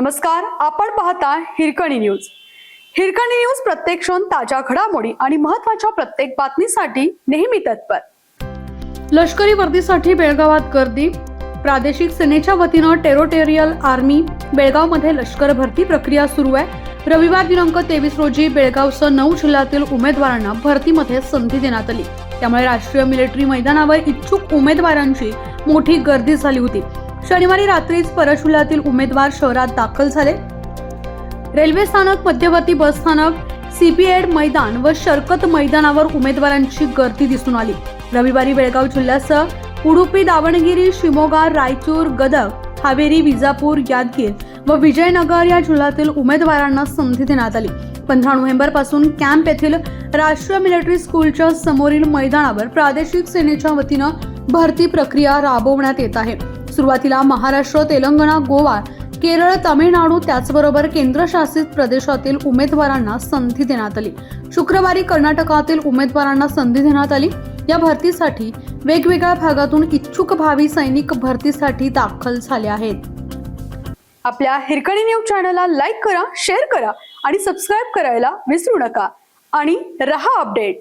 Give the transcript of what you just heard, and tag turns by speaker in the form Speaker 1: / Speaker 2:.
Speaker 1: नमस्कार आपण पाहता हिरकणी न्यूज. हिरकणी न्यूज प्रत्येक क्षण ताज्या घडामोडी आणि महत्त्वाच्या प्रत्येक बातमीसाठी नेहमी तत्पर. लष्करी वर्दीसाठी बेळगावात गर्दी. प्रादेशिक सेनेच्या वतीनं टेरोटेरियल आर्मी बेळगावमध्ये लष्कर भरती प्रक्रिया सुरू आहे. रविवार दिनांक तेवीस रोजी बेळगावसह नऊ जिल्ह्यातील उमेदवारांना भरतीमध्ये संधी देण्यात आली. त्यामुळे राष्ट्रीय मिलिटरी मैदानावर इच्छुक उमेदवारांची मोठी गर्दी झाली होती. शनिवारी रात्रीच परशुलातील उमेदवार शहरात दाखल झाले. रेल्वे स्थानक मध्यवर्ती बस स्थानक सीपीएड मैदान व शरकत मैदानावर उमेदवारांची गर्दी दिसून आली. रविवारी बेळगाव जिल्ह्यासह उडुपी दावणगिरी शिमोगा रायचूर गदग हावेरी विजापूर यादगीर व विजयनगर या जिल्ह्यातील उमेदवारांना संधी देण्यात आली. पंधरा नोव्हेंबरपासून कॅम्प येथील राष्ट्रीय मिलिटरी स्कूलच्या समोरील मैदानावर प्रादेशिक सेनेच्या वतीनं भरती प्रक्रिया राबवण्यात येत आहे. सुरुवातीला महाराष्ट्र तेलंगणा गोवा केरळ तामिळनाडू त्याचबरोबर केंद्रशासित प्रदेशातील उमेदवारांना संधी देण्यात आली. शुक्रवारी कर्नाटकातील उमेदवारांना संधी देण्यात आली. या भरतीसाठी वेगवेगळ्या भागातून इच्छुक भावी सैनिक भरतीसाठी दाखल झाले आहेत. आपल्या हिरकणी न्यूज चॅनलला लाईक करा शेअर करा आणि सबस्क्राईब करायला विसरू नका. आणि रहा अपडेट.